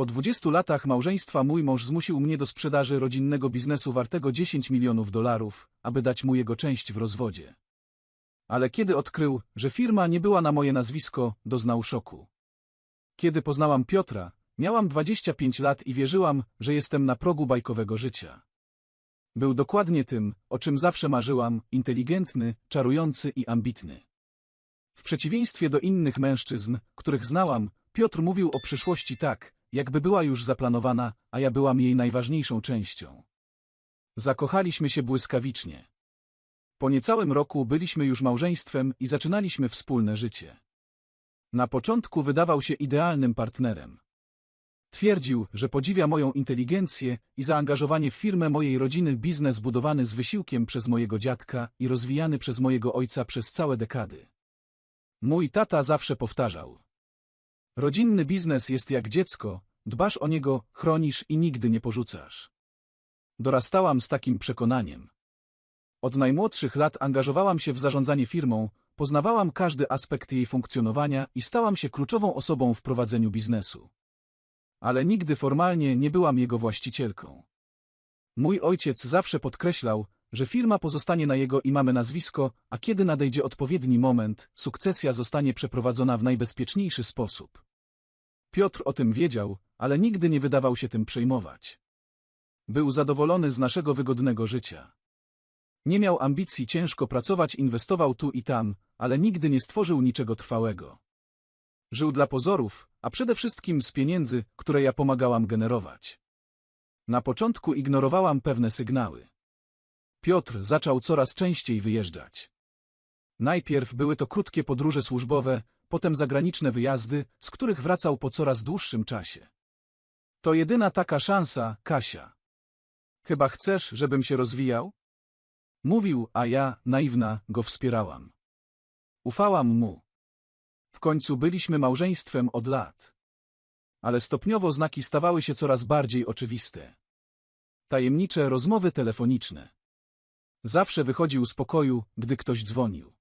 Po 20 latach małżeństwa mój mąż zmusił mnie do sprzedaży rodzinnego biznesu wartego 10 milionów dolarów, aby dać mu jego część w rozwodzie. Ale kiedy odkrył, że firma nie była na moje nazwisko, doznał szoku. Kiedy poznałam Piotra, miałam 25 lat i wierzyłam, że jestem na progu bajkowego życia. Był dokładnie tym, o czym zawsze marzyłam, inteligentny, czarujący i ambitny. W przeciwieństwie do innych mężczyzn, których znałam, Piotr mówił o przyszłości tak, jakby była już zaplanowana, a ja byłam jej najważniejszą częścią. Zakochaliśmy się błyskawicznie. Po niecałym roku byliśmy już małżeństwem i zaczynaliśmy wspólne życie. Na początku wydawał się idealnym partnerem. Twierdził, że podziwia moją inteligencję i zaangażowanie w firmę mojej rodziny biznes budowany z wysiłkiem przez mojego dziadka i rozwijany przez mojego ojca przez całe dekady. Mój tata zawsze powtarzał. Rodzinny biznes jest jak dziecko, dbasz o niego, chronisz i nigdy nie porzucasz. Dorastałam z takim przekonaniem. Od najmłodszych lat angażowałam się w zarządzanie firmą, poznawałam każdy aspekt jej funkcjonowania i stałam się kluczową osobą w prowadzeniu biznesu. Ale nigdy formalnie nie byłam jego właścicielką. Mój ojciec zawsze podkreślał, że firma pozostanie na jego i mamy nazwisko, a kiedy nadejdzie odpowiedni moment, sukcesja zostanie przeprowadzona w najbezpieczniejszy sposób. Piotr o tym wiedział, ale nigdy nie wydawał się tym przejmować. Był zadowolony z naszego wygodnego życia. Nie miał ambicji ciężko pracować, inwestował tu i tam, ale nigdy nie stworzył niczego trwałego. Żył dla pozorów, a przede wszystkim z pieniędzy, które ja pomagałam generować. Na początku ignorowałam pewne sygnały. Piotr zaczął coraz częściej wyjeżdżać. Najpierw były to krótkie podróże służbowe, potem zagraniczne wyjazdy, z których wracał po coraz dłuższym czasie. To jedyna taka szansa, Kasia. Chyba chcesz, żebym się rozwijał? Mówił, a ja, naiwna, go wspierałam. Ufałam mu. W końcu byliśmy małżeństwem od lat. Ale stopniowo znaki stawały się coraz bardziej oczywiste. Tajemnicze rozmowy telefoniczne. Zawsze wychodził z pokoju, gdy ktoś dzwonił.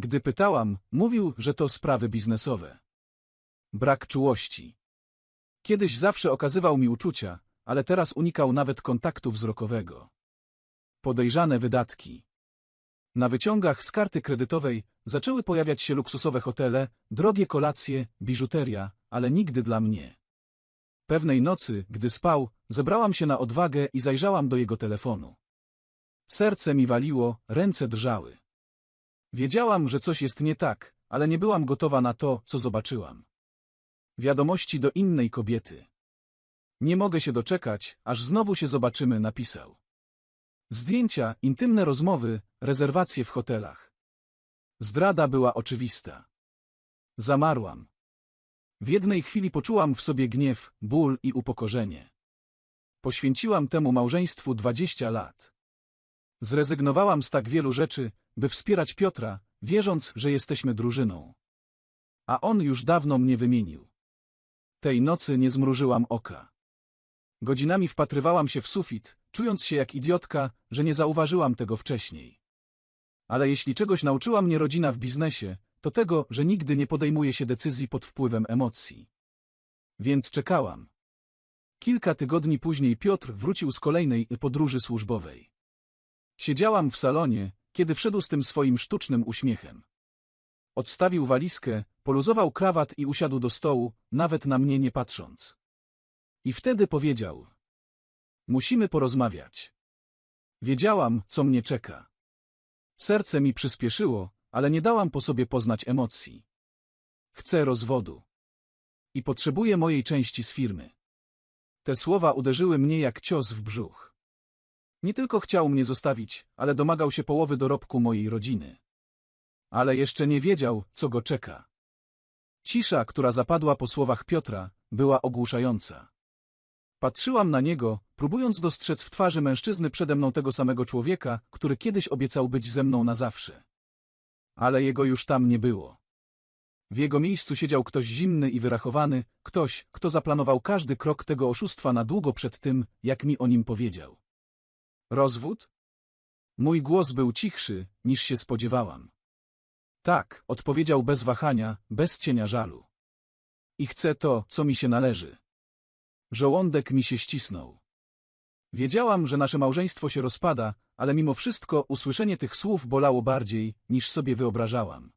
Gdy pytałam, mówił, że to sprawy biznesowe. Brak czułości. Kiedyś zawsze okazywał mi uczucia, ale teraz unikał nawet kontaktu wzrokowego. Podejrzane wydatki. Na wyciągach z karty kredytowej zaczęły pojawiać się luksusowe hotele, drogie kolacje, biżuteria, ale nigdy dla mnie. Pewnej nocy, gdy spał, zebrałam się na odwagę i zajrzałam do jego telefonu. Serce mi waliło, ręce drżały. Wiedziałam, że coś jest nie tak, ale nie byłam gotowa na to, co zobaczyłam. Wiadomości do innej kobiety. Nie mogę się doczekać, aż znowu się zobaczymy, napisał. Zdjęcia, intymne rozmowy, rezerwacje w hotelach. Zdrada była oczywista. Zamarłam. W jednej chwili poczułam w sobie gniew, ból i upokorzenie. Poświęciłam temu małżeństwu dwadzieścia lat. Zrezygnowałam z tak wielu rzeczy, by wspierać Piotra, wierząc, że jesteśmy drużyną. A on już dawno mnie wymienił. Tej nocy nie zmrużyłam oka. Godzinami wpatrywałam się w sufit, czując się jak idiotka, że nie zauważyłam tego wcześniej. Ale jeśli czegoś nauczyła mnie rodzina w biznesie, to tego, że nigdy nie podejmuje się decyzji pod wpływem emocji. Więc czekałam. Kilka tygodni później Piotr wrócił z kolejnej podróży służbowej. Siedziałam w salonie, kiedy wszedł z tym swoim sztucznym uśmiechem. Odstawił walizkę, poluzował krawat i usiadł do stołu, nawet na mnie nie patrząc. I wtedy powiedział. Musimy porozmawiać. Wiedziałam, co mnie czeka. Serce mi przyspieszyło, ale nie dałam po sobie poznać emocji. Chcę rozwodu. I potrzebuję mojej części z firmy. Te słowa uderzyły mnie jak cios w brzuch. Nie tylko chciał mnie zostawić, ale domagał się połowy dorobku mojej rodziny. Ale jeszcze nie wiedział, co go czeka. Cisza, która zapadła po słowach Piotra, była ogłuszająca. Patrzyłam na niego, próbując dostrzec w twarzy mężczyzny przede mną tego samego człowieka, który kiedyś obiecał być ze mną na zawsze. Ale jego już tam nie było. W jego miejscu siedział ktoś zimny i wyrachowany, ktoś, kto zaplanował każdy krok tego oszustwa na długo przed tym, jak mi o nim powiedział. Rozwód? Mój głos był cichszy, niż się spodziewałam. Tak, odpowiedział bez wahania, bez cienia żalu. I chcę to, co mi się należy. Żołądek mi się ścisnął. Wiedziałam, że nasze małżeństwo się rozpada, ale mimo wszystko usłyszenie tych słów bolało bardziej, niż sobie wyobrażałam.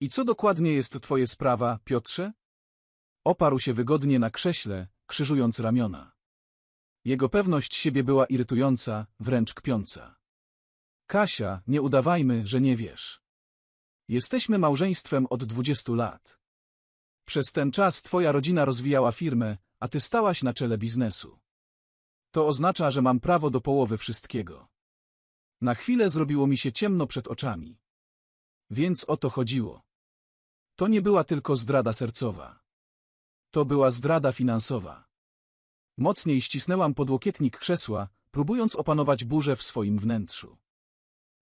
I co dokładnie jest twoje sprawa, Piotrze? Oparł się wygodnie na krześle, krzyżując ramiona. Jego pewność siebie była irytująca, wręcz kpiąca. Kasia, nie udawajmy, że nie wiesz. Jesteśmy małżeństwem od dwudziestu lat. Przez ten czas twoja rodzina rozwijała firmę, a ty stałaś na czele biznesu. To oznacza, że mam prawo do połowy wszystkiego. Na chwilę zrobiło mi się ciemno przed oczami. Więc o to chodziło. To nie była tylko zdrada sercowa. To była zdrada finansowa. Mocniej ścisnęłam podłokietnik krzesła, próbując opanować burzę w swoim wnętrzu.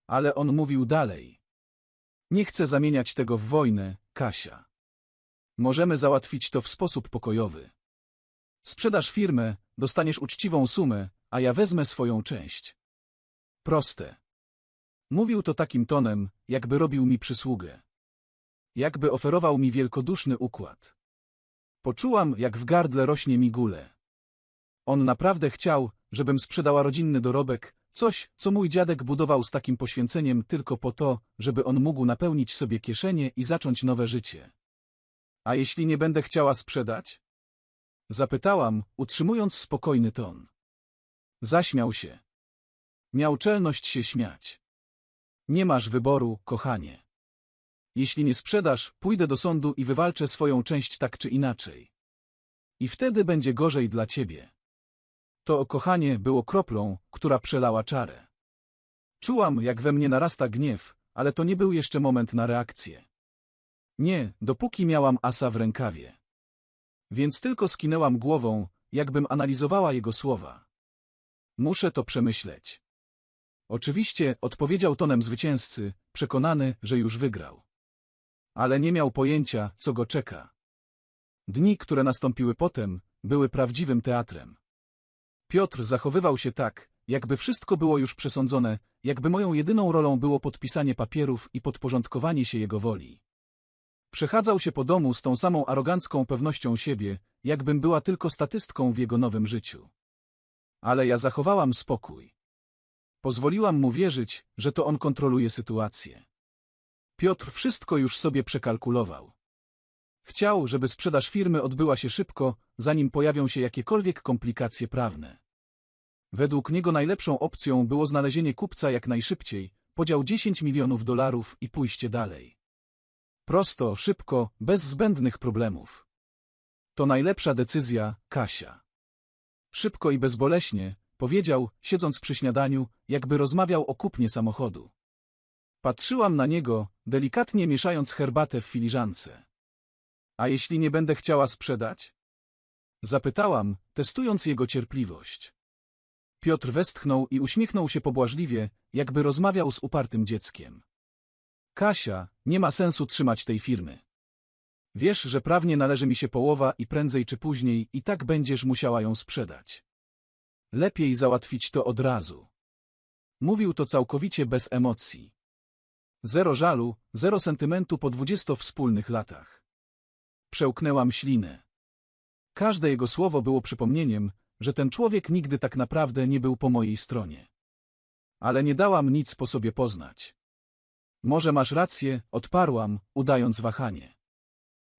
Ale on mówił dalej. Nie chcę zamieniać tego w wojnę, Kasia. Możemy załatwić to w sposób pokojowy. Sprzedasz firmę, dostaniesz uczciwą sumę, a ja wezmę swoją część. Proste. Mówił to takim tonem, jakby robił mi przysługę. Jakby oferował mi wielkoduszny układ. Poczułam, jak w gardle rośnie mi gule. On naprawdę chciał, żebym sprzedała rodzinny dorobek, coś, co mój dziadek budował z takim poświęceniem tylko po to, żeby on mógł napełnić sobie kieszenie i zacząć nowe życie. A jeśli nie będę chciała sprzedać? Zapytałam, utrzymując spokojny ton. Zaśmiał się. Miał czelność się śmiać. Nie masz wyboru, kochanie. Jeśli nie sprzedasz, pójdę do sądu i wywalczę swoją część tak czy inaczej. I wtedy będzie gorzej dla ciebie. To kochanie było kroplą, która przelała czarę. Czułam, jak we mnie narasta gniew, ale to nie był jeszcze moment na reakcję. Nie, dopóki miałam asa w rękawie. Więc tylko skinęłam głową, jakbym analizowała jego słowa. Muszę to przemyśleć. Oczywiście, odpowiedział tonem zwycięzcy, przekonany, że już wygrał. Ale nie miał pojęcia, co go czeka. Dni, które nastąpiły potem, były prawdziwym teatrem. Piotr zachowywał się tak, jakby wszystko było już przesądzone, jakby moją jedyną rolą było podpisanie papierów i podporządkowanie się jego woli. Przechadzał się po domu z tą samą arogancką pewnością siebie, jakbym była tylko statystką w jego nowym życiu. Ale ja zachowałam spokój. Pozwoliłam mu wierzyć, że to on kontroluje sytuację. Piotr wszystko już sobie przekalkulował. Chciał, żeby sprzedaż firmy odbyła się szybko, zanim pojawią się jakiekolwiek komplikacje prawne. Według niego najlepszą opcją było znalezienie kupca jak najszybciej, podział 10 milionów dolarów i pójście dalej. Prosto, szybko, bez zbędnych problemów. To najlepsza decyzja, Kasia. Szybko i bezboleśnie, powiedział, siedząc przy śniadaniu, jakby rozmawiał o kupnie samochodu. Patrzyłam na niego, delikatnie mieszając herbatę w filiżance. A jeśli nie będę chciała sprzedać? Zapytałam, testując jego cierpliwość. Piotr westchnął i uśmiechnął się pobłażliwie, jakby rozmawiał z upartym dzieckiem. Kasia, nie ma sensu trzymać tej firmy. Wiesz, że prawnie należy mi się połowa i prędzej czy później i tak będziesz musiała ją sprzedać. Lepiej załatwić to od razu. Mówił to całkowicie bez emocji. Zero żalu, zero sentymentu po dwudziesto wspólnych latach. Przełknęłam ślinę. Każde jego słowo było przypomnieniem, że ten człowiek nigdy tak naprawdę nie był po mojej stronie. Ale nie dałam nic po sobie poznać. Może masz rację, odparłam, udając wahanie.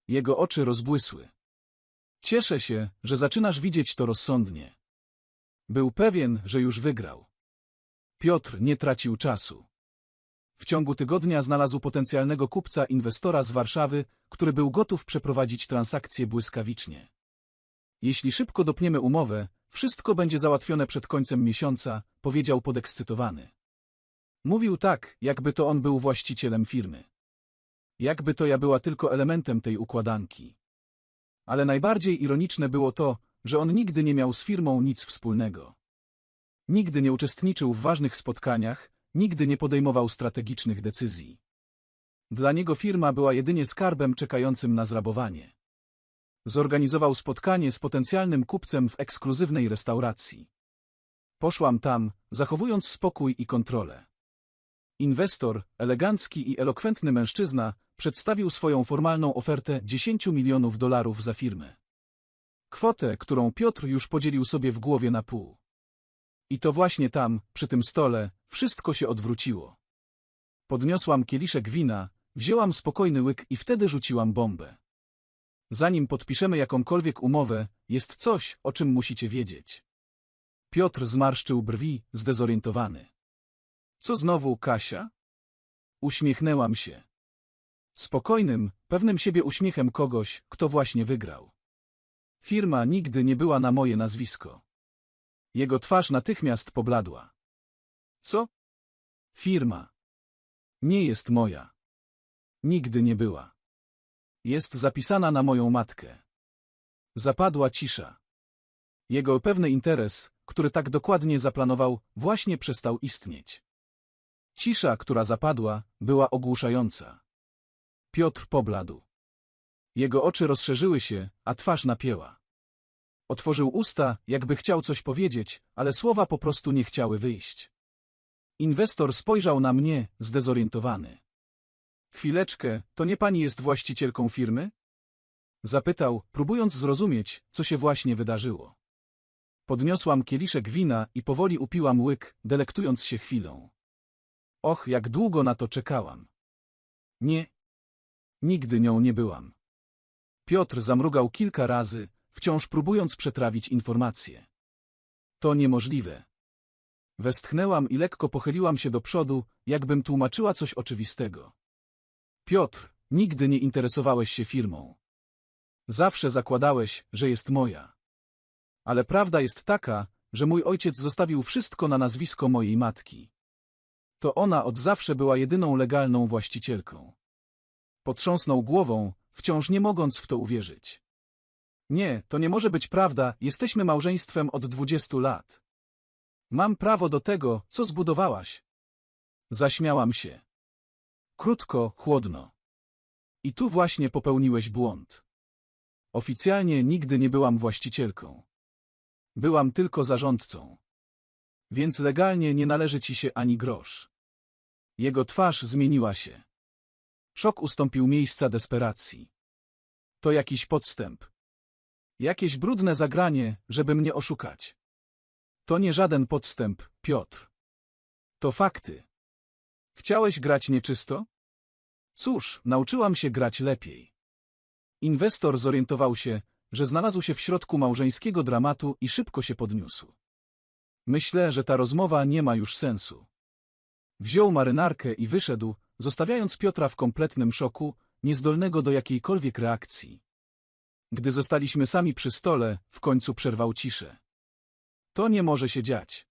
Jego oczy rozbłysły. Cieszę się, że zaczynasz widzieć to rozsądnie. Był pewien, że już wygrał. Piotr nie tracił czasu. W ciągu tygodnia znalazł potencjalnego kupca inwestora z Warszawy, który był gotów przeprowadzić transakcję błyskawicznie. Jeśli szybko dopniemy umowę, wszystko będzie załatwione przed końcem miesiąca, powiedział podekscytowany. Mówił tak, jakby to on był właścicielem firmy. Jakby to ja była tylko elementem tej układanki. Ale najbardziej ironiczne było to, że on nigdy nie miał z firmą nic wspólnego. Nigdy nie uczestniczył w ważnych spotkaniach, nigdy nie podejmował strategicznych decyzji. Dla niego firma była jedynie skarbem czekającym na zrabowanie. Zorganizował spotkanie z potencjalnym kupcem w ekskluzywnej restauracji. Poszłam tam, zachowując spokój i kontrolę. Inwestor, elegancki i elokwentny mężczyzna, przedstawił swoją formalną ofertę 10 milionów dolarów za firmę. Kwotę, którą Piotr już podzielił sobie w głowie na pół. I to właśnie tam, przy tym stole, wszystko się odwróciło. Podniosłam kieliszek wina, wzięłam spokojny łyk i wtedy rzuciłam bombę. Zanim podpiszemy jakąkolwiek umowę, jest coś, o czym musicie wiedzieć. Piotr zmarszczył brwi, zdezorientowany. Co znowu, Kasia? Uśmiechnęłam się. Spokojnym, pewnym siebie uśmiechem kogoś, kto właśnie wygrał. Firma nigdy nie była na moje nazwisko. Jego twarz natychmiast pobladła. Co? Firma. Nie jest moja. Nigdy nie była. Jest zapisana na moją matkę. Zapadła cisza. Jego pewny interes, który tak dokładnie zaplanował, właśnie przestał istnieć. Cisza, która zapadła, była ogłuszająca. Piotr pobladł. Jego oczy rozszerzyły się, a twarz napięła. Otworzył usta, jakby chciał coś powiedzieć, ale słowa po prostu nie chciały wyjść. Inwestor spojrzał na mnie, zdezorientowany. Chwileczkę, to nie pani jest właścicielką firmy? Zapytał, próbując zrozumieć, co się właśnie wydarzyło. Podniosłam kieliszek wina i powoli upiłam łyk, delektując się chwilą. Och, jak długo na to czekałam. Nie. Nigdy nią nie byłam. Piotr zamrugał kilka razy, wciąż próbując przetrawić informacje. To niemożliwe. Westchnęłam i lekko pochyliłam się do przodu, jakbym tłumaczyła coś oczywistego. Piotr, nigdy nie interesowałeś się firmą. Zawsze zakładałeś, że jest moja. Ale prawda jest taka, że mój ojciec zostawił wszystko na nazwisko mojej matki. To ona od zawsze była jedyną legalną właścicielką. Potrząsnął głową, wciąż nie mogąc w to uwierzyć. Nie, to nie może być prawda, jesteśmy małżeństwem od dwudziestu lat. Mam prawo do tego, co zbudowałaś. Zaśmiałam się. Krótko, chłodno. I tu właśnie popełniłeś błąd. Oficjalnie nigdy nie byłam właścicielką. Byłam tylko zarządcą. Więc legalnie nie należy ci się ani grosz. Jego twarz zmieniła się. Szok ustąpił miejsca desperacji. To jakiś podstęp. Jakieś brudne zagranie, żeby mnie oszukać. To nie żaden podstęp, Piotr. To fakty. Chciałeś grać nieczysto? Cóż, nauczyłam się grać lepiej. Inwestor zorientował się, że znalazł się w środku małżeńskiego dramatu i szybko się podniósł. Myślę, że ta rozmowa nie ma już sensu. Wziął marynarkę i wyszedł, zostawiając Piotra w kompletnym szoku, niezdolnego do jakiejkolwiek reakcji. Gdy zostaliśmy sami przy stole, w końcu przerwał ciszę. To nie może się dziać.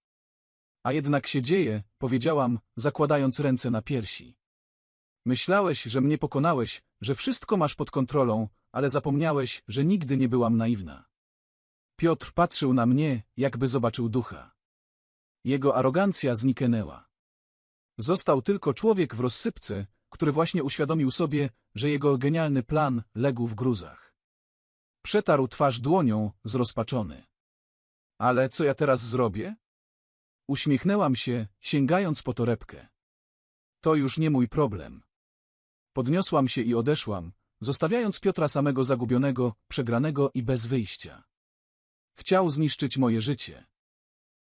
A jednak się dzieje, powiedziałam, zakładając ręce na piersi. Myślałeś, że mnie pokonałeś, że wszystko masz pod kontrolą, ale zapomniałeś, że nigdy nie byłam naiwna. Piotr patrzył na mnie, jakby zobaczył ducha. Jego arogancja zniknęła. Został tylko człowiek w rozsypce, który właśnie uświadomił sobie, że jego genialny plan legł w gruzach. Przetarł twarz dłonią, zrozpaczony. Ale co ja teraz zrobię? Uśmiechnęłam się, sięgając po torebkę. To już nie mój problem. Podniosłam się i odeszłam, zostawiając Piotra samego zagubionego, przegranego i bez wyjścia. Chciał zniszczyć moje życie.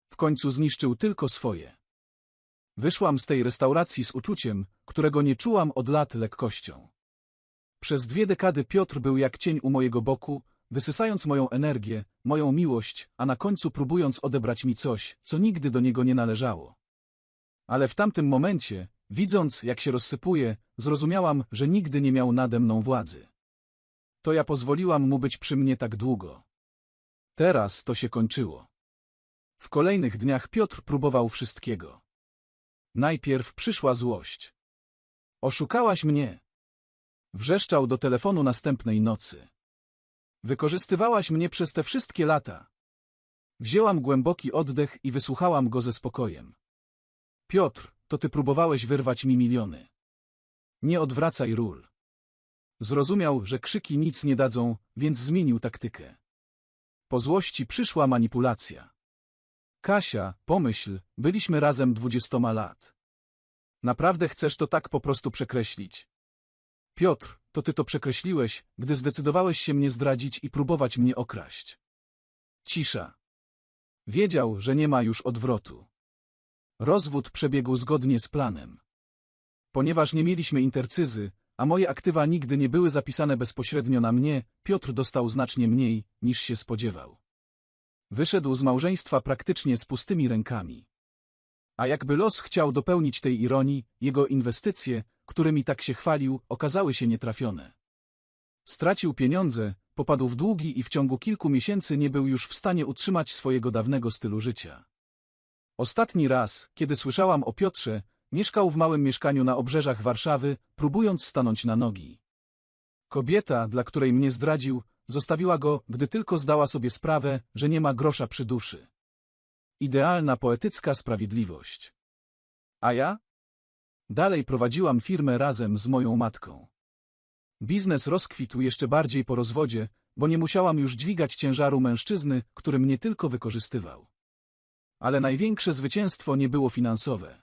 W końcu zniszczył tylko swoje. Wyszłam z tej restauracji z uczuciem, którego nie czułam od lat lekkością. Przez dwie dekady Piotr był jak cień u mojego boku, wysysając moją energię, moją miłość, a na końcu próbując odebrać mi coś, co nigdy do niego nie należało. Ale w tamtym momencie, widząc, jak się rozsypuje, zrozumiałam, że nigdy nie miał nade mną władzy. To ja pozwoliłam mu być przy mnie tak długo. Teraz to się kończyło. W kolejnych dniach Piotr próbował wszystkiego. Najpierw przyszła złość. Oszukałaś mnie. Wrzeszczał do telefonu następnej nocy. Wykorzystywałaś mnie przez te wszystkie lata. Wzięłam głęboki oddech i wysłuchałam go ze spokojem. Piotr, to ty próbowałeś wyrwać mi miliony. Nie odwracaj ról. Zrozumiał, że krzyki nic nie dadzą, więc zmienił taktykę. Po złości przyszła manipulacja. Kasia, pomyśl, byliśmy razem dwudziestoma lat. Naprawdę chcesz to tak po prostu przekreślić? Piotr, to ty to przekreśliłeś, gdy zdecydowałeś się mnie zdradzić i próbować mnie okraść. Cisza. Wiedział, że nie ma już odwrotu. Rozwód przebiegł zgodnie z planem. Ponieważ nie mieliśmy intercyzy, a moje aktywa nigdy nie były zapisane bezpośrednio na mnie, Piotr dostał znacznie mniej, niż się spodziewał. Wyszedł z małżeństwa praktycznie z pustymi rękami. A jakby los chciał dopełnić tej ironii, jego inwestycje, którymi tak się chwalił, okazały się nietrafione. Stracił pieniądze, popadł w długi i w ciągu kilku miesięcy nie był już w stanie utrzymać swojego dawnego stylu życia. Ostatni raz, kiedy słyszałam o Piotrze, mieszkał w małym mieszkaniu na obrzeżach Warszawy, próbując stanąć na nogi. Kobieta, dla której mnie zdradził, zostawiła go, gdy tylko zdała sobie sprawę, że nie ma grosza przy duszy. Idealna poetycka sprawiedliwość. A ja? Dalej prowadziłam firmę razem z moją matką. Biznes rozkwitł jeszcze bardziej po rozwodzie, bo nie musiałam już dźwigać ciężaru mężczyzny, który mnie tylko wykorzystywał. Ale największe zwycięstwo nie było finansowe.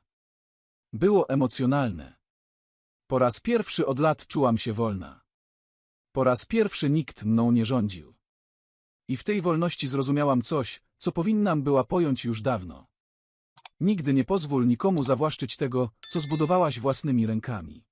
Było emocjonalne. Po raz pierwszy od lat czułam się wolna. Po raz pierwszy nikt mną nie rządził. I w tej wolności zrozumiałam coś, co powinnam była pojąć już dawno. Nigdy nie pozwól nikomu zawłaszczyć tego, co zbudowałaś własnymi rękami.